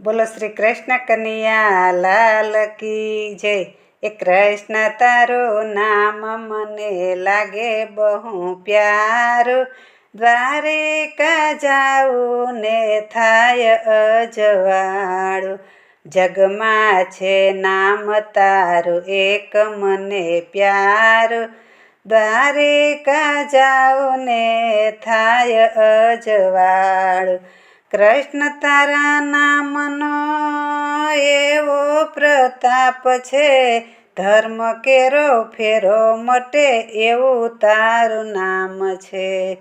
બોલો શ્રી કૃષ્ણ કનૈયા, લાલ કી જય. એ કૃષ્ણ તારું નામ મને લાગે બહુ પ્યારું. દ્વારિકા જાઉં ને થાય અજવાળું. જગમાં છે નામ તારું, એક મને પ્યારું. દ્વારિકા જાઉં ને થાય અજવાળું. કૃષ્ણ તારા નામનો એવો પ્રતાપ છે, ધર્મ કેરો ફેરો મટે એવું તારું નામ છે.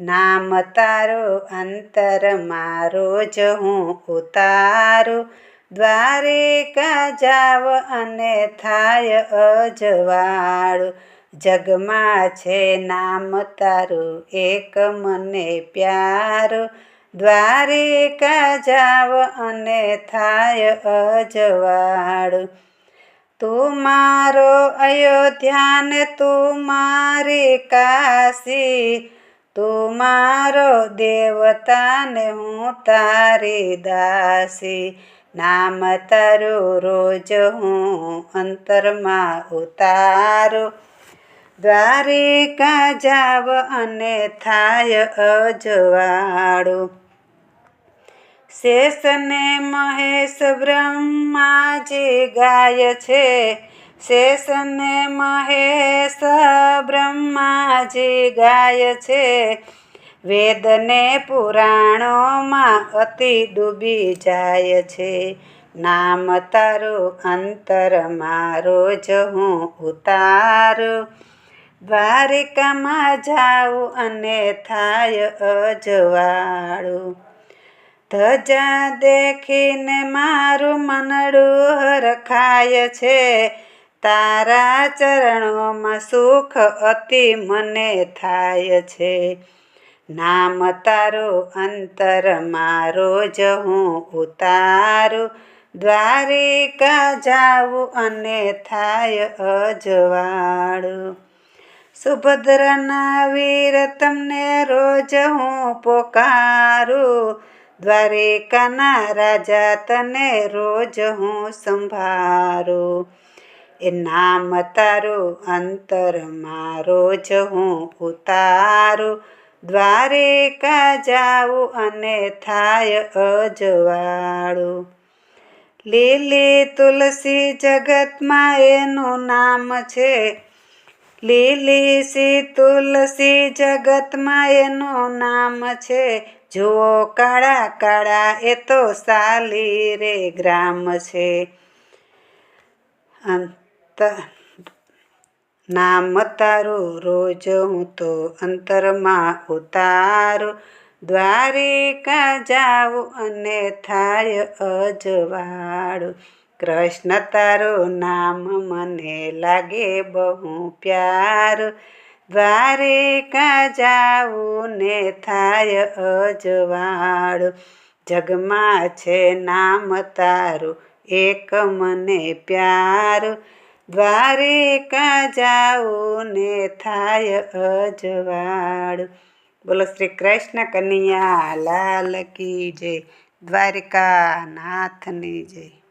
નામ તારું અંતર મારો જ હું ઉતારું દ્વારિકા જાવ અને થાય અજવાળું. જગમાં છે નામ તારું, એક મને પ્યારું. દ્વારિકા જાવ અને થાય અજવાળું. તું મારો અયોધ્યા ને તું મારી કાશી. તું મારો દેવતાને, હું તારી દાસી. નામ તારું રોજ હું અંતરમાં ઉતારું. દ્વારિકા જાવ અને થાય અજવાળું. શેષને મહેશ બ્રહ્માજી ગાય છે. શેષને મહેશ બ્રહ્માજી ગાય છે. વેદને પુરાણોમાં અતિ ડૂબી જાય છે. નામ તારું અંતર મારો જ હું ઉતારું. દ્વારિકામાં જાઉં અને થાય અજવાળું. ધજા દેખીને મારું મનડું હરખાય છે. તારા ચરણોમાં સુખ અતિ મને થાય છે. નામ તારું અંતર મારો જ હું ઉતારું. દ્વારિકા જાઉં અને થાય અજવાળું. સુભદ્રના વીર તમને રોજ હું પોકારું. દ્વારિકાના રાજા તને રોજ હું સંભારો. એ નામ તારું અંતર મારો જ હું ઉતારું. દ્વારેકા જાઉં અને થાય અજવાળું. લીલી તુલસી જગતમાં એનું નામ છે. લીલી સી તુલસી જગતમાં એનું નામ છે. જુઓ કાળા કાળા એ તો સાલી રે ગ્રામ છે. અંત નામ તારું રોજ હું તો અંતરમાં ઉતારું. દ્વારિકા જાઉં અને થાય અજવાળું. કૃષ્ણ તારું નામ મને લાગે બહુ પ્યારું. દ્વારિકા જાવું ને થાય અજવાળ. જગમાં છે નામ તારું, એક મને પ્યાર. દ્વારિકા જાવું ને થાય અજવાળ. બોલો શ્રી કૃષ્ણ કનૈયા, લાલ કી જય. દ્વારિકા નાથની જય.